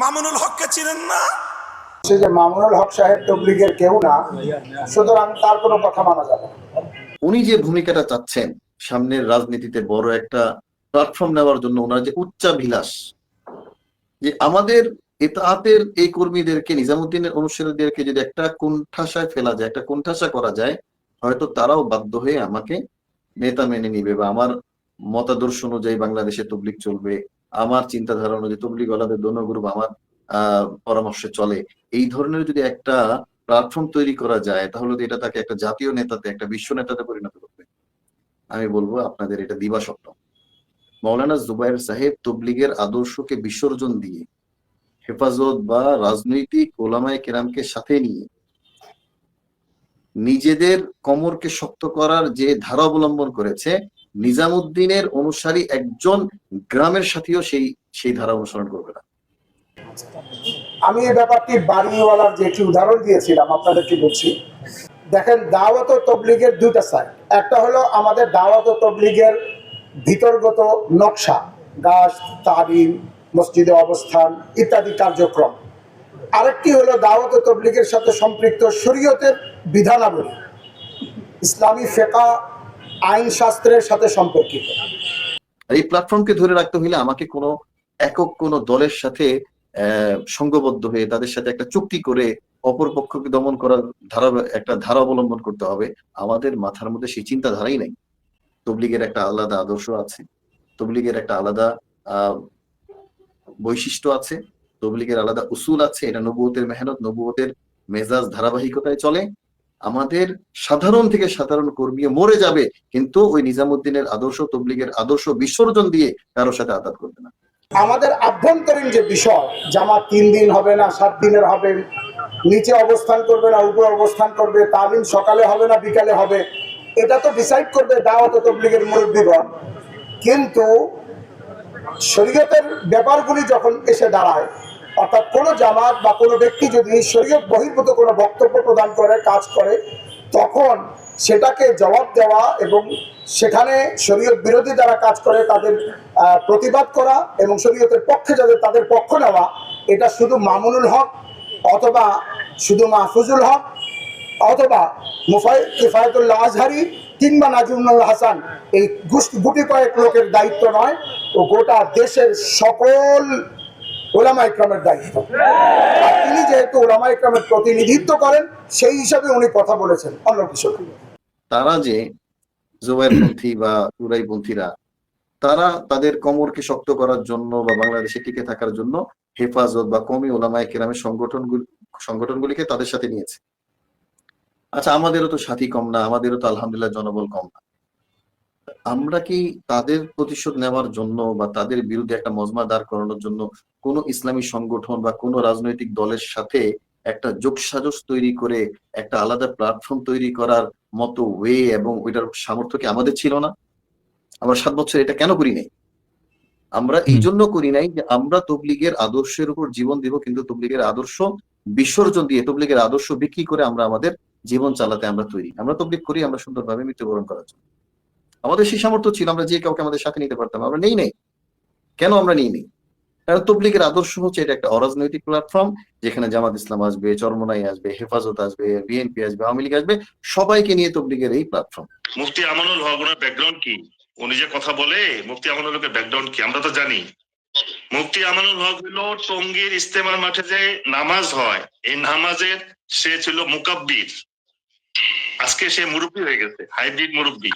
মামুনুল হককে চিনেন না? সে যে মামুনুল হক সাহেব তবলিগের কেউ না সুতরাং তার কোনো কথা মানা যাবে উনি যে ভূমিকাটা চাচ্ছেন সামনের রাজনীতিতে বড় একটা প্ল্যাটফর্ম নেওয়ার জন্য ওনার যে উচ্চাভিলাষ যে আমাদের এতাহাতের এই কর্মীদেরকে নিজামুদ্দিনের অনুসারীদেরকে যদি একটা কোণঠাসায় ফেলা যায় একটা কোণঠাসা করা যায় হয়তো তারাও বাধ্য হয়ে আমাকে নেতা মেনে নিবে বা আমার মতাদর্শ অনুযায়ী বাংলাদেশে তবলিগ চলবে। আমার চিন্তাধারা অনুযায়ী তবলিগ আলাদের দোনো গ্রুপ আমার পরামর্শে চলে। এই ধরনের যদি একটা প্ল্যাটফর্ম তৈরি করা যায়, তাহলে তো এটা তাকে একটা জাতীয় নেতাতে, একটা বিশ্ব নেতাতে পরিণত করবে। আমি বলব আপনাদের এটা দিবা মৌলানা জুবাইর সাহেব তবলিগের আদর্শকে বিসর্জন দিয়ে হেফাজত বা রাজনৈতিক ওলামায় কেরামকে সাথে নিয়ে নিজেদের কমরকে শক্ত করার যে ধারা অবলম্বন করেছে নিজামুদ্দিনের অনুসারী একজন গ্রামের সাথেও সেই সেই ধারা অনুসরণ করবে না। আমি এই ব্যাপারটি বাড়িওয়ালার যে একটি উদাহরণ দিয়েছিলাম, আপনাদেরকে বলছি। দেখেন, দাওয়াত তবলিগের দুইটা সাইড একটা হলো আমাদের দাওয়াত তবলিগের ভিতরগত নকশা, গাছ তালিম মসজিদে অবস্থান ইত্যাদি কার্যক্রম। আরেকটি হলো দাওয়াত তবলিগের সাথে সম্পৃক্ত শরীয়তের বিধানাবলী। ইসলামী ফেকা আইন শাস্ত্রের সাথে সম্পর্কিত। এই প্ল্যাটফর্মকে ধরে রাখতে হলে আমাকে কোনো একক কোনো দলের সাথে সঙ্গবদ্ধ হয়ে তাদের সাথে একটা চুক্তি করে অপর পক্ষকে দমন করার ধারা, একটা ধারা অবলম্বন করতে হবে। আমাদের মাথার মধ্যে সেই চিন্তাধারাই নাই। তবলিগের একটা আলাদা আদর্শ আছে। তবলিগের একটা আলাদা বৈশিষ্ট্য আছে। তবলিগের আলাদা উসুল আছে। এটা নবুয়তের মেহনত, নবুয়তের মেজাজ ধারাবাহিকতায় চলে। আমাদের সাধারণ থেকে সাধারণ কর্মী মরে যাবে, কিন্তু ওই নিজামুদ্দিনের আদর্শ, তবলিগের আদর্শ বিসর্জন দিয়ে কারোর সাথে আঘাত করবে না। আমাদের আভ্যন্তরীণ যে বিষয়, জামাত তিন দিন হবে না, সাত দিনের হবে, নিচে অবস্থান করবে না, উপরে অবস্থান করবে, তালিম সকালে হবে না, বিকালে হবে, এটা তো ডিসাইড করবে দাওয়াত তবলিগের মুরব্বীগণ। কিন্তু শরীয়তের ব্যাপারগুলি যখন এসে দাঁড়ায় অর্থাৎ কোনো জামাত বা কোনো ব্যক্তি যদি শরীয়ত বহির্ভূত কোনো বক্তব্য প্রদান করে, কাজ করে, তখন সেটাকে জবাব দেওয়া এবং সেখানে শরীয়ত বিরোধী যারা কাজ করে তাদের প্রতিবাদ করা এবং শরীয়তের পক্ষে যাদের, তাদের পক্ষ নেওয়া, এটা শুধু মামুনুল হক অথবা শুধু মাহফুজুল হক অথবা মুফাই, কিফায়তুল্লাহ আজহারি কিংবা নাজিমুল হাসান, এই গুটি কয়েক লোকের দায়িত্ব নয়, ও গোটা দেশের সকল ওলামা ইকরামের দায়িত্ব। তিনি যেহেতু ওলামা ইকরামের প্রতিনিধিত্ব করেন, সেই হিসাবে উনি কথা বলেছেন অন্য কিছু তারা যে জোবাইরপন্থী বা তুরাইপন্থীরা তারা তাদের কমরকে শক্ত করার জন্য বা বাংলাদেশে টিকে থাকার জন্য হেফাজত বা কমি ওলামায় কেরামের সংগঠনগুলি সংগঠনগুলিকে তাদের সাথে নিয়েছে। আচ্ছা আমাদেরও তো সাথী কম না, আমাদেরও তো আলহামদুলিল্লাহ জনবল কম না। আমরা কি তাদের প্রতিশোধ নেওয়ার জন্য বা তাদের বিরুদ্ধে একটা মজমা দাঁড় করানোর জন্য কোন ইসলামী সংগঠন বা কোন রাজনৈতিক দলের সাথে একটা যোগসাজস তৈরি করে একটা আলাদা প্ল্যাটফর্ম তৈরি করার মতো ওয়ে এবং ওইটার সামর্থ্য কি আমাদের ছিল না? আমরা সাত বছর এটা কেন করি নাই? আমরা এই জন্য করি নাই যে আমরা তবলিগের আদর্শের উপর জীবন দিব কিন্তু তবলিগের আদর্শ বিসর্জন দিয়ে তবলিগের আদর্শ বিক্রি করে আমরা আমাদের জীবন চালাতে আমরা তৈরি। আমরা তবলিগ করি আমরা সুন্দরভাবে মৃত্যুবরণ করার জন্য। আমাদের সেই সামর্থ্য ছিল, আমরা যে কাউকে আমাদের সাথে নিতে পারতাম, আমরা নেই নেই। কেন আমরা নিই নেই? কারণ তবলিগের আদর্শ হচ্ছে এটা একটা অরাজনৈতিক প্ল্যাটফর্ম যেখানে জামাত ইসলাম আসবে, চরমনাই আসবে, হেফাজত আসবে বিএনপি আসবে, আওয়ামী লীগ আসবে, সবাইকে নিয়ে তবলিগের এই প্ল্যাটফর্ম মুফতি আমানুল হক, ওনার ব্যাকগ্রাউন্ড কি? উনি যে কথা বলে, মুফতি আমানুল হকের ব্যাকগ্রাউন্ড কি? আমরা তো জানি। মুফতি আমানুল হক হলো টঙ্গীর ইস্তেমার মাঠে যে নামাজ হয়, এই নামাজের সে ছিল মুকাব্বির। আজকে সে মুরব্বী হয়ে গেছে, হাইব্রিড মুরব্বী।